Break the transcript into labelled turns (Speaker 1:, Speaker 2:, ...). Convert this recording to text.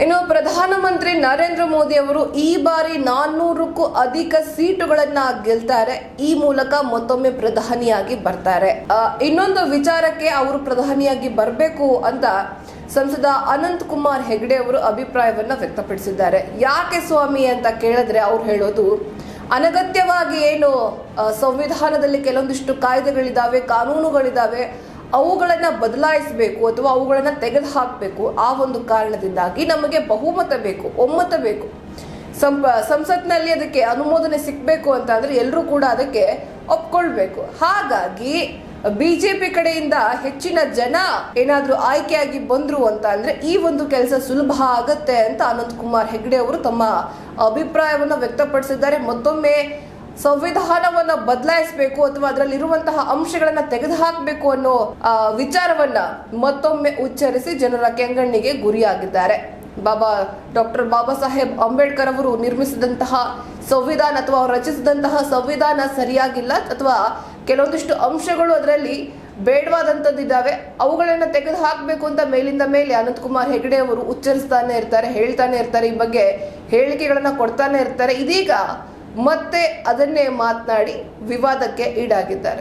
Speaker 1: ಇನ್ನು ಪ್ರಧಾನಮಂತ್ರಿ ನರೇಂದ್ರ ಮೋದಿ ಅವರು ಈ ಬಾರಿ ನಾನ್ನೂರಕ್ಕೂ ಅಧಿಕ ಸೀಟುಗಳನ್ನ ಗೆಲ್ತಾರೆ. ಈ ಮೂಲಕ ಮತ್ತೊಮ್ಮೆ ಪ್ರಧಾನಿಯಾಗಿ ಬರ್ತಾರೆ. ಇನ್ನೊಂದು ವಿಚಾರಕ್ಕೆ ಅವರು ಪ್ರಧಾನಿಯಾಗಿ ಬರಬೇಕು ಅಂತ ಸಂಸದ ಅನಂತ್ ಕುಮಾರ್ ಹೆಗಡೆ ಅವರು ಅಭಿಪ್ರಾಯವನ್ನ ವ್ಯಕ್ತಪಡಿಸಿದ್ದಾರೆ. ಯಾಕೆ ಸ್ವಾಮಿ ಅಂತ ಕೇಳಿದ್ರೆ ಅವ್ರು ಹೇಳೋದು, ಅನಗತ್ಯವಾಗಿ ಏನು ಸಂವಿಧಾನದಲ್ಲಿ ಕೆಲವೊಂದಿಷ್ಟು ಕಾಯ್ದೆಗಳಿದ್ದಾವೆ ಕಾನೂನುಗಳಿದಾವೆ ಅವುಗಳನ್ನ ಬದಲಾಯಿಸಬೇಕು ಅಥವಾ ಅವುಗಳನ್ನು ತೆಗೆದುಹಾಕಬೇಕು. ಆ ಒಂದು ಕಾರಣದಿಂದಾಗಿ ನಮಗೆ ಬಹುಮತ ಬೇಕು, ಒಮ್ಮತ ಬೇಕು. ಸಂಪ, ಸಂಸತ್ನಲ್ಲಿ ಅದಕ್ಕೆ ಅನುಮೋದನೆ ಸಿಗಬೇಕು ಅಂತ ಅಂದ್ರೆ ಎಲ್ಲರೂ ಕೂಡ ಅದಕ್ಕೆ ಒಪ್ಕೊಳ್ಬೇಕು. ಹಾಗಾಗಿ ಬಿಜೆಪಿ ಕಡೆಯಿಂದ ಹೆಚ್ಚಿನ ಜನ ಏನಾದರೂ ಆಯ್ಕೆಯಾಗಿ ಬಂದರು ಅಂತ ಅಂದರೆ ಈ ಒಂದು ಕೆಲಸ ಸುಲಭ ಆಗತ್ತೆ ಅಂತ ಅನಂತ್ ಕುಮಾರ್ ಹೆಗ್ಡೆ ಅವರು ತಮ್ಮ ಅಭಿಪ್ರಾಯವನ್ನು ವ್ಯಕ್ತಪಡಿಸಿದ್ದಾರೆ. ಮತ್ತೊಮ್ಮೆ ಸಂವಿಧಾನವನ್ನ ಬದಲಾಯಿಸಬೇಕು ಅಥವಾ ಅದರಲ್ಲಿರುವಂತಹ ಅಂಶಗಳನ್ನ ತೆಗೆದುಹಾಕಬೇಕು ಅನ್ನೋ ವಿಚಾರವನ್ನ ಮತ್ತೊಮ್ಮೆ ಉಚ್ಚರಿಸಿ ಜನರ ಕೆಂಗಣ್ಣಿಗೆ ಗುರಿಯಾಗಿದ್ದಾರೆ. ಬಾಬಾ, ಡಾಕ್ಟರ್ ಬಾಬಾ ಸಾಹೇಬ್ ಅಂಬೇಡ್ಕರ್ ಅವರು ನಿರ್ಮಿಸಿದಂತಹ ಸಂವಿಧಾನ ಅಥವಾ ಅವರು ರಚಿಸಿದಂತಹ ಸಂವಿಧಾನ ಸರಿಯಾಗಿಲ್ಲ ಅಥವಾ ಕೆಲವೊಂದಿಷ್ಟು ಅಂಶಗಳು ಅದರಲ್ಲಿ ಬೇಡವಾದಂಥದ್ದಿದ್ದಾವೆ, ಅವುಗಳನ್ನು ತೆಗೆದು ಹಾಕಬೇಕು ಅಂತ ಮೇಲಿಂದ ಮೇಲೆ ಅನಂತ್ ಕುಮಾರ್ ಹೆಗಡೆ ಅವರು ಉಚ್ಚರಿಸ್ತಾನೆ ಇರ್ತಾರೆ, ಹೇಳ್ತಾನೆ ಇರ್ತಾರೆ, ಈ ಬಗ್ಗೆ ಹೇಳಿಕೆಗಳನ್ನು ಕೊಡ್ತಾನೆ ಇರ್ತಾರೆ. ಇದೀಗ ಮತ್ತೆ ಅದನ್ನೇ ಮಾತನಾಡಿ ವಿವಾದಕ್ಕೆ ಈಡಾಗಿದ್ದಾರೆ.